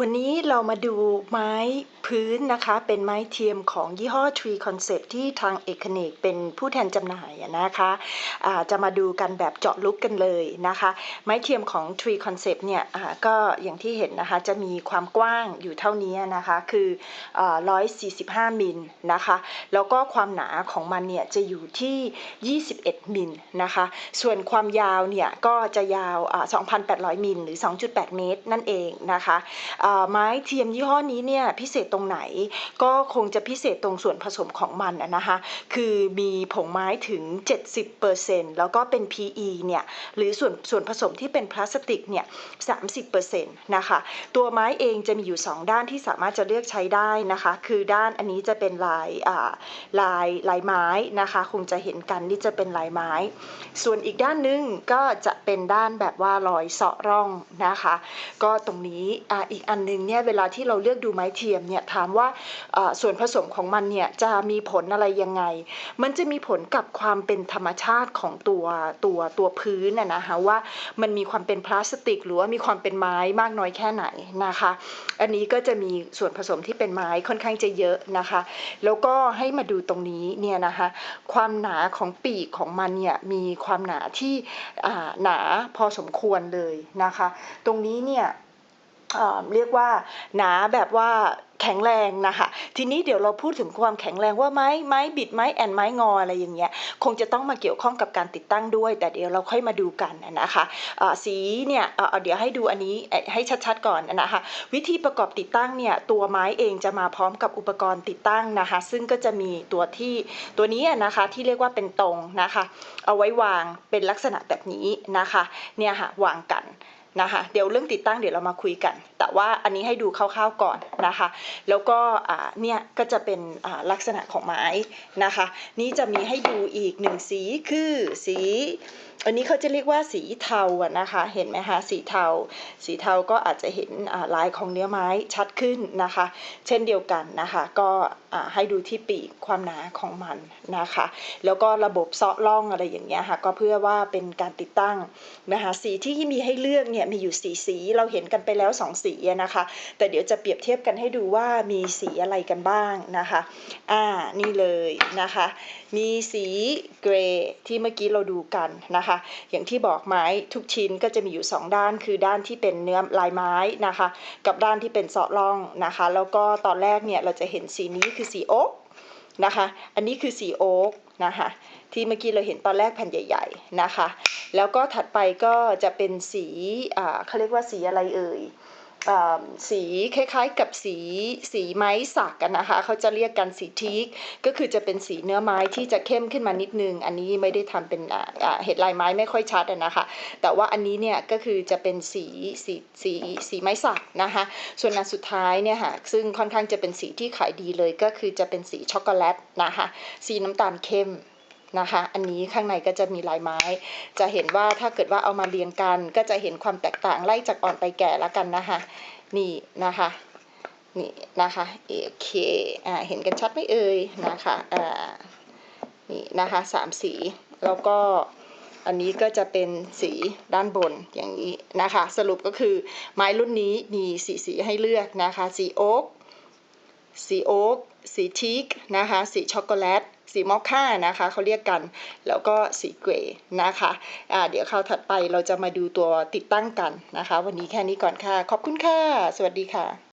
วันนี้เรามาดูไม้พื้นนะคะเป็นไม้เทียมของยี่ห้อ Tree Concept ที่ทางเอกเนกเป็นผู้แทนจำหน่ายนะคะะจะมาดูกันแบบเจาะลึกกันเลยนะคะ ไม้เทียมของ Tree Concept เนี่ยก็อย่างที่เห็นนะคะจะมีความกว้างอยู่เท่านี้นะคะคือ 145 มิลนะคะแล้วก็ความหนาของมันเนี่ยจะอยู่ที่ 21 มิลนะคะส่วนความยาวเนี่ยก็จะยาว 2,800 มิลหรือ 2.8 เมตรนั่นเองนะคะไม้เทียมยี่ห้อนี้เนี่ยพิเศษตรงไหน ก็คงจะพิเศษตรงส่วนผสมของมันนะคะคือมีผงไม้ถึง 70%แล้วก็เป็น PE เนี่ยหรือส่วนส่วนผสมที่เป็นพลาสติกเนี่ย30%นะคะตัวไม้เองจะมีอยู่ 2 ด้านที่สามารถจะเลือกใช้ได้นะคะ คือด้านอันนี้จะเป็นลายลายลายไม้นะคะคงจะเห็นกันนี่จะเป็นลายไม้ ส่วนอีกด้านนึงก็จะเป็นด้านแบบว่ารอยเสาะร่องนะคะ ก็ตรงนี้ออีกอันนึงเนี่ยเวลาที่เราเลือกดูไม้เทียมเนี่ยถามว่าส่วนผสมของมันเนี่ยจะมีผลอะไรยังไง มันจะมีผลกับความเป็นธรรมชาติของตัวตัวตัวพื้นนะนะคะว่ามันมีความเป็นพลาสติก หรือว่ามีความเป็นไม้มากน้อยแค่ไหนนะคะ อันนี้ก็จะมีส่วนผสมที่เป็นไม้ค่อนข้างจะเยอะนะคะ แล้วก็ให้มาดูตรงนี้เนี่ยนะคะความหนาของปีกของมันเนี่ยมีความหนาที่หนาพอสมควรเลยนะคะ ตรงนี้เนี่ย เรียกว่าหนาแบบว่าแข็งแรงนะคะทีนี้เดี๋ยวเราพูดถึงความแข็งแรงว่าไม้ไม้บิดไม้แอนไม้งออะไรอย่างเงี้ยคงจะต้องมาเกี่ยวข้องกับการติดตั้งด้วย แต่เดี๋ยวเราค่อยมาดูกันนะคะสีเนี่ยเดี๋ยวให้ดูอันนี้ให้ชัดๆก่อนนะคะวิธีประกอบติดตั้งเนี่ยตัวไม้เองจะมาพร้อมกับอุปกรณ์ติดตั้งนะคะ ซึ่งก็จะมีตัวที่ตัวนี้นะคะที่เรียกว่าเป็นตรงนะคะ เอาไว้วางเป็นลักษณะแบบนี้นะคะเนี่ยค่ะวางกัน นะคะเดี๋ยวเรื่องติดตั้งเดี๋ยวเรามาคุยกัน แต่ว่าอันนี้ให้ดูคร่าวๆก่อนนะคะ แล้วก็เนี่ยก็จะเป็นลักษณะของไม้นะคะ นี่จะมีให้ดูอีกหนึ่งสีคือสี อันนี้เขาจะเรียกว่าสีเทาอะนะคะ เห็นไหมคะสีเทา สีเทาก็อาจจะเห็นลายของเนื้อไม้ชัดขึ้นนะคะ เช่นเดียวกันนะคะ ก็ให้ดูที่ปีกความหนาของมันนะคะ แล้วก็ระบบซาะล่องอะไรอย่างเงี้ยค่ะก็เพื่อว่าเป็นการติดตั้งนะคะสีที่มีให้เลือกเนี่ยมีอยู่สีสีเราเห็นกันไปแล้ว2สีนะคะ แต่เดี๋ยวจะเปรียบเทียบกันให้ดูว่ามีสีอะไรกันบ้างนะคะ อ่านี่เลยนะคะ มีสีเกรย์ที่เมื่อกี้เราดูกันนะคะ อย่างที่บอกไม้ทุกชิ้นก็จะมีอยู่ 2 ด้าน คือด้านที่เป็นเนื้อลายไม้นะคะ กับด้านที่เป็นเสาะร่องนะคะ แล้วก็ตอนแรกเนี่ยเราจะเห็นสีนี้คือสีโอ๊ก นะคะ อันนี้คือสีโอ๊กนะคะที่เมื่อกี้เราเห็นตอนแรกแผ่นใหญ่ ๆนะคะ แล้วก็ถัดไปก็จะเป็นสีเขาเรียกว่าสีอะไรเอ่ย สีคล้ายๆกับสีสีไม้สักกันนะคะเขาจะเรียกกันสีทีกก็คือจะเป็นสีเนื้อไม้ที่จะเข้มขึ้นมานิดนึง อันนี้ไม่ได้ทำเป็นเห็ดลายไม้ไม่ค่อยชัดนะคะ แต่ว่าอันนี้เนี่ยก็คือจะเป็นสีสีสีสีไม้สักนะคะส่วนอันสุดท้ายเนี่ยค่ะซึ่งค่อนข้างจะเป็นสีที่ขายดีเลยก็คือจะเป็นสีช็อกโกแลตนะคะสีน้ำตาลเข้ม นะคะ อันนี้ข้างในก็จะมีลายไม้ จะเห็นว่าถ้าเกิดว่าเอามาเรียงกัน ก็จะเห็นความแตกต่างไล่จากอ่อนไปแก่แล้วกันนะคะ นี่นะคะนี่นะคะโอเคอ่าเห็นกันชัดไหมเอ่ยนะคะอ่านี่นะคะสามสีแล้วก็อันนี้ก็จะเป็นสีด้านบนอย่างนี้นะคะ สรุปก็คือไม้รุ่นนี้มีสีสีให้เลือกนะคะ สีโอ๊ก สีโอ๊กสีทีกนะคะ สีช็อกโกแลต สีมอคค่านะคะเขาเรียกกัน แล้วก็สีเกรย์นะคะะเดี๋ยวคราวถัดไปเราจะมาดูตัวติดตั้งกันนะคะ วันนี้แค่นี้ก่อนค่ะ ขอบคุณค่ะ สวัสดีค่ะ